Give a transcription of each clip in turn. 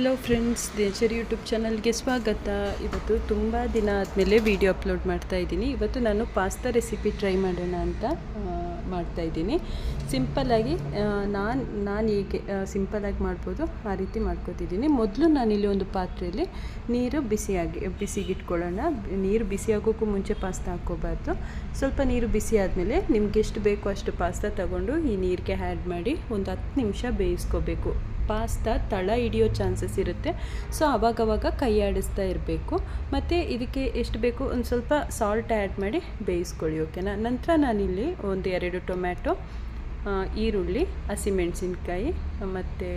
Hello friends ದೇಚರ್ YouTube ಚಾನಲ್ಗೆ ಸ್ವಾಗತ. ಇವತ್ತು ತುಂಬ ದಿನ ಆದಮೇಲೆ ವಿಡಿಯೋ ಅಪ್ಲೋಡ್ ಮಾಡ್ತಾ ಇದ್ದೀನಿ. ಇವತ್ತು ನಾನು ಪಾಸ್ತಾ ರೆಸಿಪಿ ಟ್ರೈ ಮಾಡೋಣ ಅಂತ. ಮಾಡ್ತಾ ಇದ್ದೀನಿ. ಸಿಂಪಲ್ಲಾಗಿ ನಾನು ನಾನು ಹೀಗೆ ಸಿಂಪಲ್ಲಾಗಿ ಮಾಡ್ಬೋದು, ಆ ರೀತಿ ಮಾಡ್ಕೊತಿದ್ದೀನಿ. ಮೊದಲು ನಾನಿಲ್ಲಿ ಒಂದು ಪಾತ್ರೆಯಲ್ಲಿ ನೀರು ಬಿಸಿಯಾಗಿ, ಬಿಸಿಗಿಟ್ಕೊಳ್ಳೋಣ. ನೀರು ಬಿಸಿಯಾಗೋಕ್ಕೂ ಮುಂಚೆ ಪಾಸ್ತಾ ಹಾಕ್ಕೋಬಾರ್ದು. ಸ್ವಲ್ಪ ನೀರು ಬಿಸಿ ಆದಮೇಲೆ ನಿಮ್ಗೆ ಎಷ್ಟು ಬೇಕೋ ಅಷ್ಟು ಪಾಸ್ತಾ ತಗೊಂಡು ಈ ನೀರಿಗೆ ಆ್ಯಡ್ ಮಾಡಿ ಒಂದು ಹತ್ತು ನಿಮಿಷ ಬೇಯಿಸ್ಕೋಬೇಕು. ಪಾಸ್ತಾ ತಳ ಹಿಡಿಯೋ ಚಾನ್ಸಸ್ ಇರುತ್ತೆ. ಸೊ, ಅವಾಗವಾಗ ಕೈ ಆಡಿಸ್ತಾ ಇರಬೇಕು. ಮತ್ತು ಇದಕ್ಕೆ ಎಷ್ಟು ಬೇಕು ಒಂದು ಸ್ವಲ್ಪ ಸಾಲ್ಟ್ ಆ್ಯಡ್ ಮಾಡಿ ಬೇಯಿಸ್ಕೊಳ್ಳಿ ಓಕೆನಾ ನಂತರ ನಾನಿಲ್ಲಿ ಒಂದು ಎರಡು ಟೊಮ್ಯಾಟೊ ಈರುಳ್ಳಿ ಹಸಿಮೆಣಸಿನ್ಕಾಯಿ ಮತ್ತು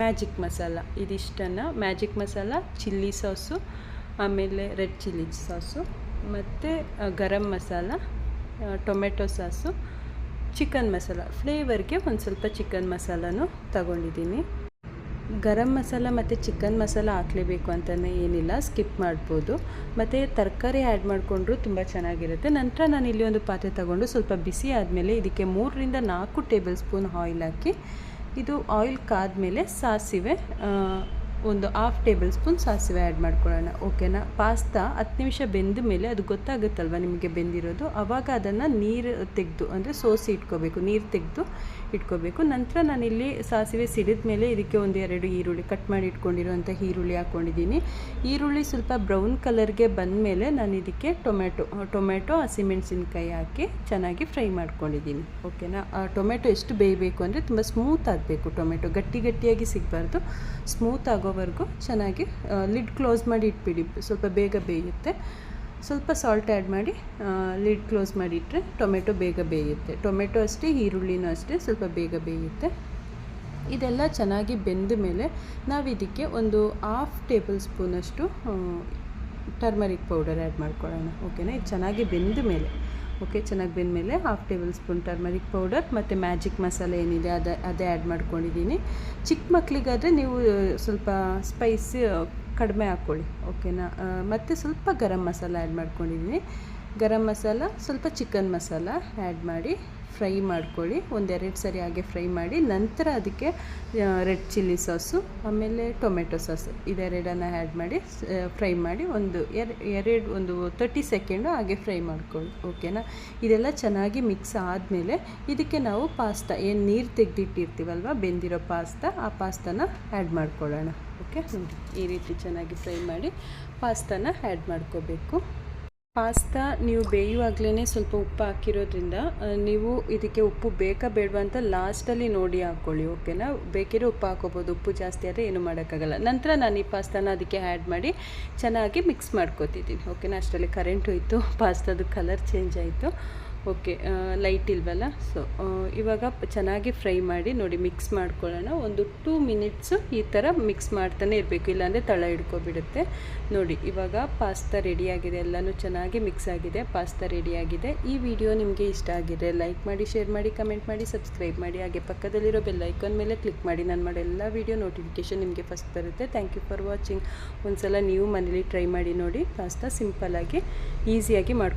ಮ್ಯಾಜಿಕ್ ಮಸಾಲ. ಇದಿಷ್ಟನ್ನು ಮ್ಯಾಜಿಕ್ ಮಸಾಲ, ಚಿಲ್ಲಿ ಸಾಸು, ಆಮೇಲೆ ರೆಡ್ ಚಿಲ್ಲಿ ಸಾಸು, ಮತ್ತು garam masala tomato sauce, chicken masala. ಫ್ಲೇವರ್ಗೆ ಒಂದು ಸ್ವಲ್ಪ ಚಿಕನ್ ಮಸಾಲನೂ ತಗೊಂಡಿದ್ದೀನಿ. ಗರಂ ಮಸಾಲ ಮತ್ತು ಚಿಕನ್ ಮಸಾಲ ಹಾಕ್ಲೇಬೇಕು ಅಂತಲೇ ಏನಿಲ್ಲ ಸ್ಕಿಪ್ ಮಾಡ್ಬೋದು. ಮತ್ತು ತರಕಾರಿ ಆ್ಯಡ್ ಮಾಡಿಕೊಂಡ್ರು ತುಂಬ ಚೆನ್ನಾಗಿರುತ್ತೆ. ನಂತರ ನಾನು ಇಲ್ಲಿ ಒಂದು ಪಾತ್ರೆ ತಗೊಂಡು ಸ್ವಲ್ಪ ಬಿಸಿ ಆದಮೇಲೆ ಇದಕ್ಕೆ ಮೂರರಿಂದ ನಾಲ್ಕು ಟೇಬಲ್ ಸ್ಪೂನ್ ಆಯಿಲ್ ಹಾಕಿ ಇದು ಆಯಿಲ್ ಕಾದ್ಮೇಲೆ ಸಾಸಿವೆ ಆ, ಒಂದು ಹಾಫ್ ಟೇಬಲ್ ಸ್ಪೂನ್ ಸಾಸಿವೆ ಆ್ಯಡ್ ಮಾಡ್ಕೊಳ್ಳೋಣ. ಓಕೆನಾ ಪಾಸ್ತಾ ಹತ್ತು ನಿಮಿಷ ಬೆಂದ ಮೇಲೆ ಅದು ಗೊತ್ತಾಗುತ್ತಲ್ವ ನಿಮಗೆ ಬೆಂದಿರೋದು? ಆವಾಗ ಅದನ್ನು ನೀರು ತೆಗೆದು, ಅಂದರೆ ಸೋಸಿ ಇಟ್ಕೋಬೇಕು, ನೀರು ತೆಗೆದು ಇಟ್ಕೋಬೇಕು. ನಂತರ ನಾನಿಲ್ಲಿ ಸಾಸಿವೆ ಸಿಡಿದ ಮೇಲೆ ಇದಕ್ಕೆ ಒಂದು ಎರಡು ಈರುಳ್ಳಿ ಕಟ್ ಮಾಡಿ ಇಟ್ಕೊಂಡಿರುವಂಥ ಈರುಳ್ಳಿ ಹಾಕ್ಕೊಂಡಿದ್ದೀನಿ ಈರುಳ್ಳಿ ಸ್ವಲ್ಪ ಬ್ರೌನ್ ಕಲರ್ಗೆ ಬಂದ ಮೇಲೆ ನಾನು ಇದಕ್ಕೆ ಟೊಮೆಟೊ ಟೊಮೆಟೊ ಹಸಿಮೆಣಸಿನ್ಕಾಯಿ ಹಾಕಿ ಚೆನ್ನಾಗಿ ಫ್ರೈ ಮಾಡ್ಕೊಂಡಿದ್ದೀನಿ. ಓಕೆನಾ ಟೊಮೆಟೊ ಎಷ್ಟು ಬೇಯಬೇಕು ಅಂದರೆ ತುಂಬ ಸ್ಮೂತ್ ಆಗಬೇಕು. ಟೊಮೆಟೊ ಗಟ್ಟಿ ಗಟ್ಟಿಯಾಗಿ ಸಿಗಬಾರ್ದು. ಸ್ಮೂತ್ ಆಗೋವರೆಗೂ ಚೆನ್ನಾಗಿ ಲಿಡ್ ಕ್ಲೋಸ್ ಮಾಡಿ ಇಟ್ಬಿಡಿ. ಸ್ವಲ್ಪ ಬೇಗ ಬೇಯುತ್ತೆ. ಸ್ವಲ್ಪ ಸಾಲ್ಟ್ ಆ್ಯಡ್ ಮಾಡಿ ಲಿಡ್ ಕ್ಲೋಸ್ ಮಾಡಿಟ್ಟರೆ ಟೊಮೆಟೊ ಬೇಗ ಬೇಯುತ್ತೆ. ಟೊಮೆಟೊ ಅಷ್ಟೇ, ಈರುಳ್ಳಿನೂ ಅಷ್ಟೇ ಸ್ವಲ್ಪ ಬೇಗ ಬೇಯುತ್ತೆ. ಇದೆಲ್ಲ ಚೆನ್ನಾಗಿ ಬೆಂದ ಮೇಲೆ ನಾವು ಇದಕ್ಕೆ ಒಂದು ಹಾಫ್ ಟೇಬಲ್ ಸ್ಪೂನಷ್ಟು ಟರ್ಮರಿಕ್ ಪೌಡರ್ ಆ್ಯಡ್ ಮಾಡ್ಕೊಳ್ಳೋಣ. ಓಕೆನಾ ಇದು ಚೆನ್ನಾಗಿ ಬೆಂದ ಮೇಲೆ. ಓಕೆ, ಚೆನ್ನಾಗಿ ಬೆಂದ ಮೇಲೆ half table spoon turmeric powder ಮತ್ತು ಮ್ಯಾಜಿಕ್ ಮಸಾಲೆ ಏನಿದೆ ಅದೇ ಅದೇ ಆ್ಯಡ್ ಮಾಡ್ಕೊಂಡಿದ್ದೀನಿ. ಚಿಕ್ಕ ಮಕ್ಕಳಿಗಾದರೆ ನೀವು ಸ್ವಲ್ಪ ಸ್ಪೈಸಿ ಕಡಿಮೆ ಹಾಕ್ಕೊಳ್ಳಿ, ಓಕೆನಾ? ಮತ್ತು ಸ್ವಲ್ಪ ಗರಂ ಮಸಾಲ ಆ್ಯಡ್ ಮಾಡ್ಕೊಂಡಿದ್ದೀನಿ. ಗರಂ ಮಸಾಲ, ಸ್ವಲ್ಪ ಚಿಕನ್ ಮಸಾಲ ಆ್ಯಡ್ ಮಾಡಿ ಫ್ರೈ ಮಾಡ್ಕೊಳ್ಳಿ, ಒಂದೆರಡು ಸರಿ ಹಾಗೆ ಫ್ರೈ ಮಾಡಿ, ನಂತರ ಅದಕ್ಕೆ ರೆಡ್ ಚಿಲ್ಲಿ ಸಾಸು, ಆಮೇಲೆ ಟೊಮೆಟೊ ಸಾಸು, ಇದೆರಡನ್ನು ಆ್ಯಡ್ ಮಾಡಿ ಫ್ರೈ ಮಾಡಿ ಒಂದು ಎರ್, ಎರಡು, ಒಂದು ತರ್ಟಿ ಸೆಕೆಂಡು ಹಾಗೆ ಫ್ರೈ ಮಾಡ್ಕೊಳ್ಳಿ ಓಕೆನಾ ಇದೆಲ್ಲ ಚೆನ್ನಾಗಿ ಮಿಕ್ಸ್ ಆದಮೇಲೆ, ಇದಕ್ಕೆ ನಾವು ಪಾಸ್ತಾ, ಏನು ನೀರು ತೆಗೆದಿಟ್ಟಿರ್ತೀವಲ್ವ, ಬೆಂದಿರೋ ಪಾಸ್ತಾ, ಆ ಪಾಸ್ತಾನ ಆ್ಯಡ್ ಮಾಡ್ಕೊಳ್ಳೋಣ ಓಕೆ ಈ ರೀತಿ ಚೆನ್ನಾಗಿ ಫ್ರೈ ಮಾಡಿ ಪಾಸ್ತಾನ ಆ್ಯಡ್ ಮಾಡ್ಕೋಬೇಕು. ಪಾಸ್ತಾ ನೀವು ಬೇಯುವಾಗಲೇ ಸ್ವಲ್ಪ ಉಪ್ಪು ಹಾಕಿರೋದ್ರಿಂದ ನೀವು ಇದಕ್ಕೆ ಉಪ್ಪು ಬೇಕಾ ಬೇಡವಾ ಅಂತ ಲಾಸ್ಟಲ್ಲಿ ನೋಡಿ ಹಾಕ್ಕೊಳ್ಳಿ ಓಕೆನಾ? ಬೇಕಿರೋ ಉಪ್ಪು ಹಾಕೋಬೋದು, ಉಪ್ಪು ಜಾಸ್ತಿ ಆದರೆ ಏನು ಮಾಡೋಕ್ಕಾಗಲ್ಲ. ನಂತರ ನಾನು ಈ ಪಾಸ್ತಾನ ಅದಕ್ಕೆ ಆ್ಯಡ್ ಮಾಡಿ ಚೆನ್ನಾಗಿ ಮಿಕ್ಸ್ ಮಾಡ್ಕೊತಿದ್ದೀನಿ, ಓಕೆನಾ? ಅಷ್ಟರಲ್ಲಿ ಕರೆಂಟ್ ಹೋಯಿತು, ಪಾಸ್ತಾದು ಕಲರ್ ಚೇಂಜ್ ಆಯಿತು. ಓಕೆ ಲೈಟ್ ಇಲ್ವಲ್ಲ? ಸೊ ಇವಾಗ ಚೆನ್ನಾಗಿ ಫ್ರೈ ಮಾಡಿ ನೋಡಿ ಮಿಕ್ಸ್ ಮಾಡ್ಕೊಳ್ಳೋಣ. ಒಂದು ಟೂ ಮಿನಿಟ್ಸು ಈ ಥರ ಮಿಕ್ಸ್ ಮಾಡ್ತಾನೆ ಇರಬೇಕು. ಇಲ್ಲಾಂದರೆ ತಳ ಹಿಡ್ಕೊಬಿಡುತ್ತೆ. ನೋಡಿ, ಇವಾಗ ಪಾಸ್ತಾ ರೆಡಿಯಾಗಿದೆ ಎಲ್ಲನೂ ಚೆನ್ನಾಗಿ ಮಿಕ್ಸ್ ಆಗಿದೆ. ಪಾಸ್ತಾ ರೆಡಿಯಾಗಿದೆ ಈ ವಿಡಿಯೋ ನಿಮಗೆ ಇಷ್ಟ ಆಗಿದೆ ಲೈಕ್ ಮಾಡಿ ಶೇರ್ ಮಾಡಿ ಕಮೆಂಟ್ ಮಾಡಿ ಸಬ್ಸ್ಕ್ರೈಬ್ ಮಾಡಿ. ಹಾಗೆ ಪಕ್ಕದಲ್ಲಿರೋ ಬೆಲ್ಲೈಕನ್ ಮೇಲೆ ಕ್ಲಿಕ್ ಮಾಡಿ. ನಾನು ಮಾಡೋ ಎಲ್ಲ ವಿಡಿಯೋ ನೋಟಿಫಿಕೇಷನ್ ನಿಮಗೆ ಫಸ್ಟ್ ಬರುತ್ತೆ. ಥ್ಯಾಂಕ್ ಯು ಫಾರ್ ವಾಚಿಂಗ್ ಒಂದ್ಸಲ ನೀವು ಮನೇಲಿ ಟ್ರೈ ಮಾಡಿ ನೋಡಿ. ಪಾಸ್ತಾ ಸಿಂಪಲ್ಲಾಗಿ ಈಸಿಯಾಗಿ ಮಾಡ್ಕೊ